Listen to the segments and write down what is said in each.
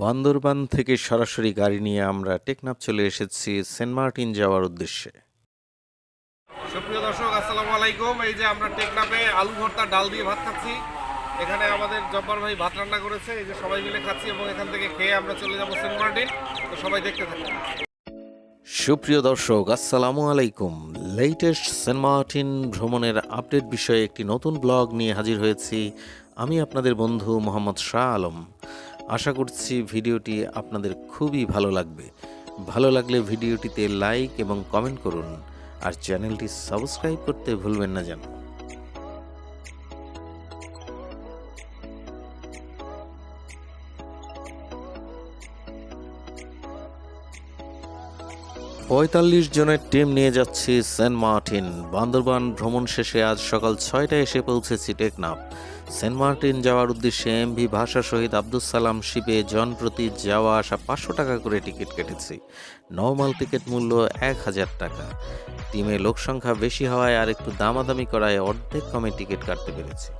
বান্দরবান থেকে সরাসরি গাড়ি নিয়ে আমরা টেকনাফ চলে এসেছি সেন্ট মার্টিন যাওয়ার উদ্দেশ্যে। সুপ্রিয় দর্শক আসসালামু আলাইকুম। এই যে আমরা টেকনাপে আলু ভর্তা ডাল দিয়ে ভাত খাচ্ছি। এখানে আমাদের জব্বার ভাই ভাত রান্না করেছে। এই যে সবাই মিলে খাচ্ছি এবং এখান থেকে খেয়ে আমরা চলে যাব সেন্ট মার্টিন। তো সবাই দেখতে থাকুন। সুপ্রিয় দর্শক আসসালামু আলাইকুম। লেটেস্ট সেন্ট মার্টিন ভ্রমণের আপডেট বিষয়ে একটি নতুন ব্লগ নিয়ে হাজির হয়েছি আমি আপনাদের বন্ধু মোহাম্মদ শাহ আলম। আশা করছি ভিডিওটি আপনাদের খুবই ভালো লাগবে। ভালো লাগলে ভিডিওটিতে লাইক এবং কমেন্ট করুন আর চ্যানেলটি সাবস্ক্রাইব করতে ভুলবেন না যেন। পঁয়তাল্লিশ জনের টিম নিয়ে যাচ্ছি সেন্ট মার্টিন। বান্দরবান ভ্রমণ শেষে আজ সকাল ছয়টায় এসে পৌঁছেছি টেকনাফ। সেন্ট মার্টিন যাওয়ার উদ্দেশ্যে এমভি ভাষা শহীদ আব্দুল সালাম শিবে জনপ্রতি যাওয়া আসা পাঁচশো টাকা করে টিকিট কেটেছি। নর্মাল টিকিট মূল্য এক হাজার টাকা। টিমে লোক সংখ্যা বেশি হওয়ায় আর একটু দামাদামি করায় অর্ধেক কমে টিকিট কাটতে পেরেছি।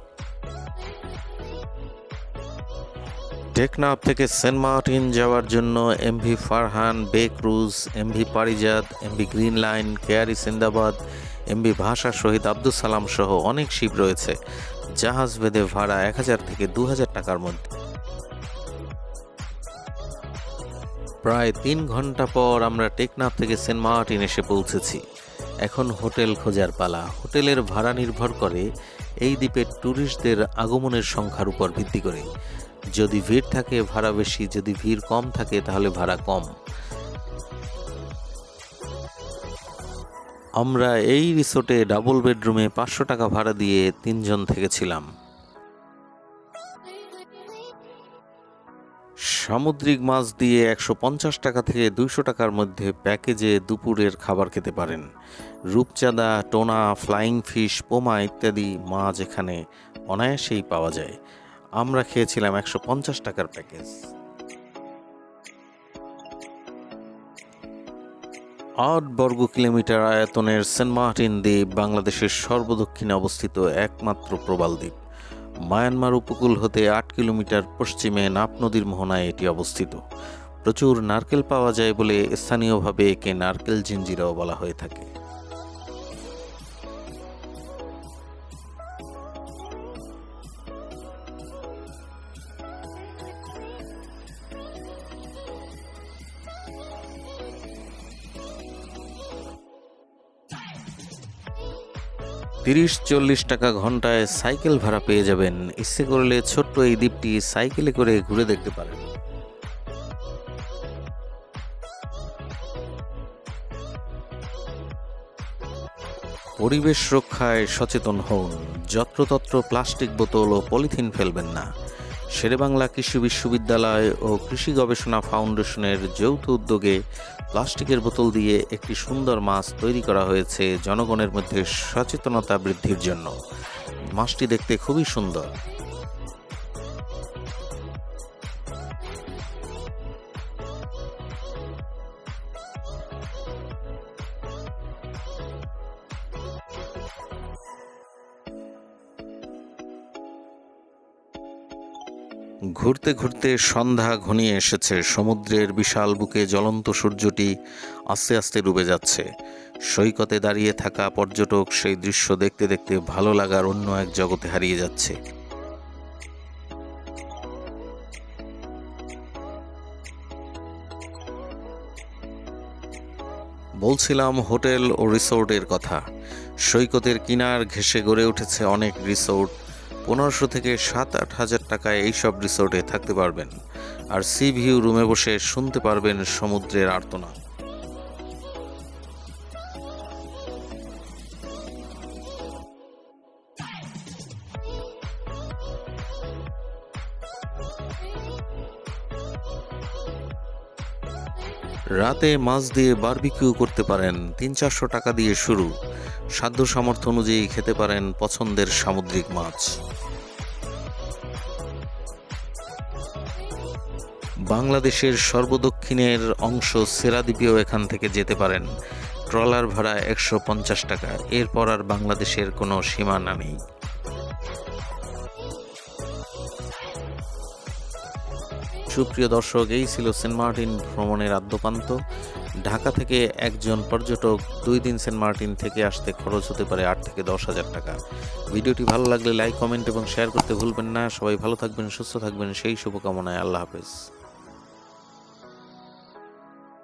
টেকনাফ থেকে সেন্ট মার্টিন যাওয়ার জন্য MV Farhan, bay cruise MV Parijat MV green line Keari Sindbad MV Bhasha Shahid Abdul সালাম সহ অনেক শিপ রয়েছে। জাহাজ বেঁধে ভাড়া এক হাজার থেকে দু হাজার টাকার মধ্যে। প্রায় তিন ঘণ্টা পর আমরা টেকনাফ থেকে সেন্ট মার্টিন এসে পৌঁছেছি। এখন হোটেল খোঁজার পালা। হোটেলের ভাড়া নির্ভর করে এই দ্বীপের ট্যুরিস্টদের আগমনের সংখ্যার উপর ভিত্তি করে। যদি ভিড় থাকে ভাড়া বেশি, যদি ভিড় কম থাকে তাহলে ভাড়া কম। আমরা এই রিসোর্টে ডাবল বেডরুমে পাঁচশো টাকা ভাড়া দিয়ে তিনজন থেকেছিলাম। সামুদ্রিক মাছ দিয়ে একশো পঞ্চাশ টাকা থেকে দুইশো টাকার মধ্যে প্যাকেজে দুপুরের খাবার খেতে পারেন। রূপচাঁদা, টোনা, ফ্লাইং ফিশ, পোমা ইত্যাদি মাছ এখানে অনায়াসেই পাওয়া যায়। আমরা খেয়েছিলাম একশো পঞ্চাশ টাকার প্যাকেজ। আট বর্গ কিলোমিটার আয়তনের সেন্ট মার্টিন দ্বীপ বাংলাদেশের সর্বদক্ষিণে অবস্থিত একমাত্র প্রবাল দ্বীপ। মায়ানমার উপকূল হতে আট কিলোমিটার পশ্চিমে নাপ নদীর মোহনায় এটি অবস্থিত। প্রচুর নারকেল পাওয়া যায় বলে স্থানীয়ভাবে একে নারকেল জিঞ্জিরাও বলা হয়ে থাকে। তিরিশ চল্লিশ টাকা ঘন্টায় সাইকেল ভাড়া পেয়ে যাবেন। ইচ্ছে করলে ছোট্ট এই দ্বীপটি সাইকেলে করে ঘুরে দেখতে পারেন। পরিবেশ রক্ষায় সচেতন হন যত্রতত্র প্লাস্টিক বোতল ও পলিথিন ফেলবেন না। শেরেবাংলা কৃষি বিশ্ববিদ্যালয় ও কৃষি গবেষণা ফাউন্ডেশনের যৌথ উদ্যোগে প্লাস্টিকের বোতল দিয়ে একটি সুন্দর মাছ তৈরি করা হয়েছে জনগণের মধ্যে সচেতনতা বৃদ্ধির জন্য। মাছটি দেখতে খুবই সুন্দর। ঘুরতে ঘুরতে সন্ধ্যা ঘনিয়ে এসেছে। সমুদ্রের বিশাল বুকে জ্বলন্ত সূর্যটি আস্তে আস্তে ডুবে যাচ্ছে। সৈকতে দাঁড়িয়ে থাকা পর্যটক সেই দৃশ্য দেখতে দেখতে ভালো লাগার অন্য এক জগতে হারিয়ে যাচ্ছে। বলছিলাম হোটেল ও রিসোর্টের কথা। সৈকতের কিনার ঘেঁষে গড়ে উঠেছে অনেক রিসোর্ট। পনেরোশো থেকে সাত আট হাজার টাকায় এইসব রিসোর্টে থাকতে পারবেন। আর সি ভিউ রুমে বসে শুনতে পারবেন সমুদ্রের আর্তনা। রাতে মাছ দিয়ে বারবিকিউ করতে পারেন তিন চারশো টাকা দিয়ে শুরু। সাধ্য সামর্থ্য অনুযায়ী খেতে পারেন পছন্দের সামুদ্রিক মাছ। বাংলাদেশের সর্বদক্ষিণের অংশ সেরাদ্বীপেও এখান থেকে যেতে পারেন। ট্রলার ভাড়া একশো পঞ্চাশ টাকা। এরপর আর বাংলাদেশের কোনো সীমানা নেই। সুপ্রিয় দর্শক, এই ছিল সেন্ট মার্টিন ভ্রমণের আদ্যপান্ত। ঢাকা থেকে একজন পর্যটক দুই দিন সেন্ট মার্টিন থেকে আসতে খরচ হতে পারে আট থেকে দশ হাজার টাকা। ভিডিওটি ভালো লাগলে লাইক, কমেন্ট এবং শেয়ার করতে ভুলবেন না। সবাই ভালো থাকবেন, সুস্থ থাকবেন। সেই শুভকামনায় আল্লাহ হাফেজ।